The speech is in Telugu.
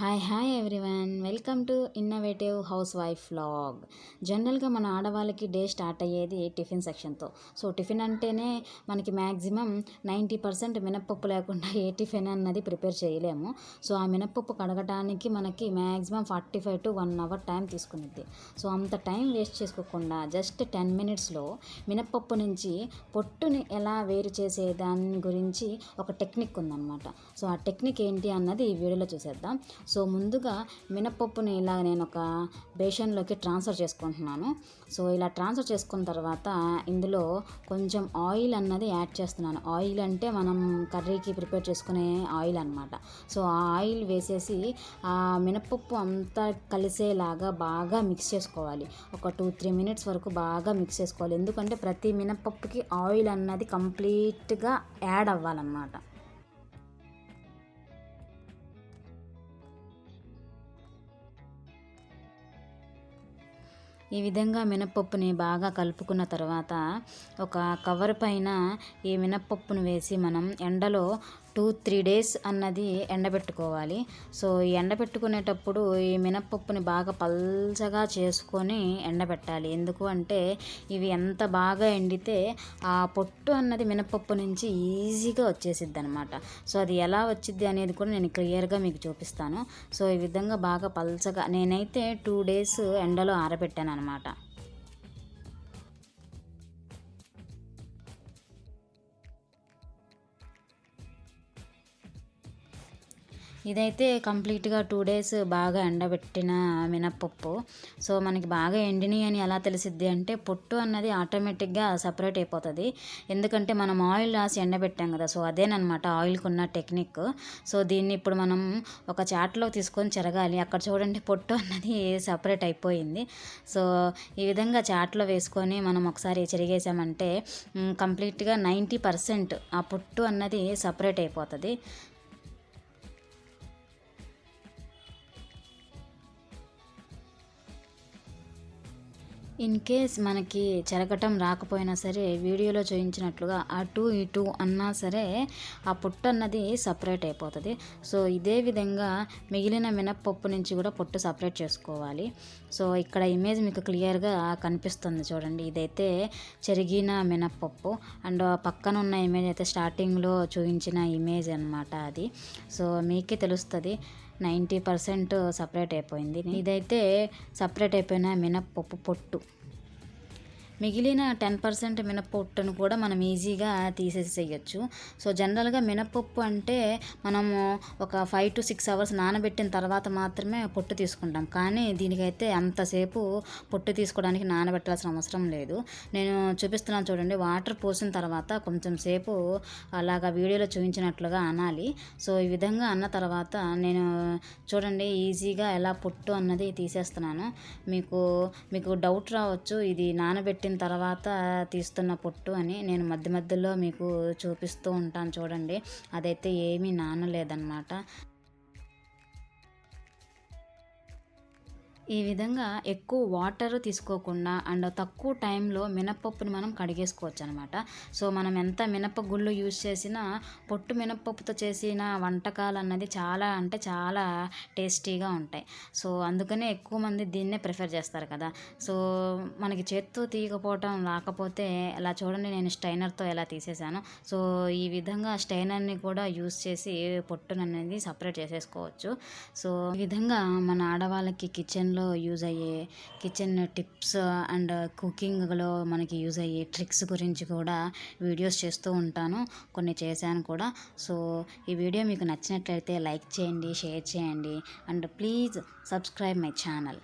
Hi hi everyone welcome to innovative housewife vlog జనరల్గా మన ఆడవాళ్ళకి డే స్టార్ట్ అయ్యేది టిఫిన్ సెక్షన్తో సో టిఫిన్ అంటేనే మనకి మ్యాక్సిమం నైంటీ పర్సెంట్ మినప్పప్పు లేకుండా ఏ టిఫిన్ అన్నది ప్రిపేర్ చేయలేము సో ఆ మినప్పప్పు కడగటానికి మనకి maximum forty five to one hour time తీసుకునిద్ది so అంత టైం వేస్ట్ చేసుకోకుండా జస్ట్ టెన్ మినిట్స్లో మినప్పప్పు నుంచి పొట్టుని ఎలా వేరు చేసే దాని గురించి ఒక టెక్నిక్ ఉందన్నమాట సో ఆ టెక్నిక్ ఏంటి అన్నది ఈ వీడియోలో చూసేద్దాం సో ముందుగా మినపప్పుని ఇలా నేను ఒక బేషన్లోకి ట్రాన్స్ఫర్ చేసుకుంటున్నాను. సో ఇలా ట్రాన్స్ఫర్ చేసుకున్న తర్వాత ఇందులో కొంచెం ఆయిల్ అన్నది యాడ్ చేస్తున్నాను. ఆయిల్ అంటే మనం కర్రీకి ప్రిపేర్ చేసుకునే ఆయిల్ అనమాట సో ఆ ఆయిల్ వేసేసి ఆ మినపప్పు అంతా కలిసేలాగా బాగా మిక్స్ చేసుకోవాలి. ఒక టూ త్రీ మినిట్స్ వరకు బాగా మిక్స్ చేసుకోవాలి. ఎందుకంటే ప్రతి మినపప్పుకి ఆయిల్ అన్నది కంప్లీట్గా యాడ్ అవ్వాలన్నమాట. ఈ విధంగా మినపప్పుని బాగా కలుపుకున్న తర్వాత ఒక కవర్ పైన ఈ మినపప్పును వేసి మనం ఎండలో టూ త్రీ డేస్ అన్నది ఎండబెట్టుకోవాలి. సో ఈ ఎండబెట్టుకునేటప్పుడు ఈ మినప్పప్పుని బాగా పల్చగా చేసుకొని ఎండబెట్టాలి. ఎందుకు అంటే ఇవి ఎంత బాగా ఎండితే ఆ పొట్టు అన్నది మినపప్పు నుంచి ఈజీగా వచ్చేసిద్ది అనమాట సో అది ఎలా వచ్చిద్ది అనేది కూడా నేను క్లియర్గా మీకు చూపిస్తాను. సో ఈ విధంగా బాగా పల్చగా నేనైతే టూ డేస్ ఎండలో ఆరబెట్టాను అనమాట ఇదైతే కంప్లీట్గా టూ డేస్ బాగా ఎండబెట్టిన మినప్పప్పు. సో మనకి బాగా ఎండినాయి అని ఎలా తెలిసిద్ది అంటే పొట్టు అన్నది ఆటోమేటిక్గా సపరేట్ అయిపోతుంది. ఎందుకంటే మనం ఆయిల్ రాసి ఎండబెట్టాం కదా సో అదేనమాట ఆయిల్కి ఉన్న టెక్నిక్. సో దీన్ని ఇప్పుడు మనం ఒక చాట్లో తీసుకొని చెరగాలి. అక్కడ చూడండి పొట్టు అన్నది సపరేట్ అయిపోయింది. సో ఈ విధంగా చాట్లో వేసుకొని మనం ఒకసారి చెరిగేసామంటే కంప్లీట్గా నైంటీ పర్సెంట్ ఆ పొట్టు అన్నది సపరేట్ అయిపోతుంది. ఇన్ కేస్ మనకి చెరగటం రాకపోయినా సరే వీడియోలో చూపించినట్లుగా అటు ఇటు అన్నా సరే ఆ పుట్టు అన్నది సపరేట్ అయిపోతుంది. సో ఇదే విధంగా మిగిలిన మినప్పప్పు నుంచి కూడా పొట్టు సపరేట్ చేసుకోవాలి. సో ఇక్కడ ఇమేజ్ మీకు క్లియర్గా కనిపిస్తుంది చూడండి. ఇదైతే చెరిగిన మినప్పప్పు. అండ్ పక్కన ఉన్న ఇమేజ్ అయితే స్టార్టింగ్లో చూపించిన ఇమేజ్ అనమాట అది. సో మీకే తెలుస్తుంది. నైంటీ పర్సెంట్ సపరేట్ అయిపోయింది. ఇదైతే సపరేట్ అయిపోయిన మినప్పప్పు పొట్టు. మిగిలిన టెన్ పర్సెంట్ మినపప్పును కూడా మనం ఈజీగా తీసేసేయచ్చు సో జనరల్గా మినపప్పు అంటే మనము ఒక ఫైవ్ టు సిక్స్ అవర్స్ నానబెట్టిన తర్వాత మాత్రమే పొట్టు తీసుకుంటాం. కానీ దీనికైతే అంతసేపు పొట్టు తీసుకోవడానికి నానబెట్టాల్సిన అవసరం లేదు. నేను చూపిస్తున్నాను చూడండి వాటర్ పోసిన తర్వాత కొంచెం సేపు అలాగా వీడియోలో చూపించినట్లుగా అనాలి. సో ఈ విధంగా అన్న తర్వాత నేను చూడండి ఈజీగా ఎలా పొట్టు అన్నది తీసేస్తున్నాను. మీకు మీకు డౌట్ రావచ్చు ఇది నానబెట్టిన పెట్టిన తర్వాత తీస్తున్న పొట్టు అని నేను మధ్య మధ్యలో మీకు చూపిస్తూ ఉంటాను చూడండి. అదైతే ఏమీ నానలేదన్నమాట. ఈ విధంగా ఎక్కువ వాటర్ తీసుకోకుండా అండ్ తక్కువ టైంలో మినపప్పుని మనం కడిగేసుకోవచ్చు అనమాట సో మనం ఎంత మినపగుళ్ళు యూజ్ చేసినా పొట్టు మినపప్పుతో చేసిన వంటకాలు అన్నది చాలా అంటే చాలా టేస్టీగా ఉంటాయి. సో అందుకనే ఎక్కువ మంది దీన్నే ప్రిఫర్ చేస్తారు కదా. సో మనకి చేత్తో తీయకపోవటం రాకపోతే ఇలా చూడండి నేను స్టైనర్తో ఎలా తీసేసాను. సో ఈ విధంగా స్టైనర్ని కూడా యూజ్ చేసి పొట్టును అనేది సపరేట్ చేసేసుకోవచ్చు. సో ఈ విధంగా మన ఆడవాళ్ళకి కిచెన్లో కిచెన్లో యూజ్ అయ్యే కిచెన్ టిప్స్ అండ్ కుకింగ్లో మనకి యూజ్ అయ్యే ట్రిక్స్ గురించి కూడా వీడియోస్ చేస్తూ ఉంటాను కొన్ని చేశాను కూడా. సో ఈ వీడియో మీకు నచ్చినట్లయితే లైక్ చేయండి షేర్ చేయండి and please subscribe my channel.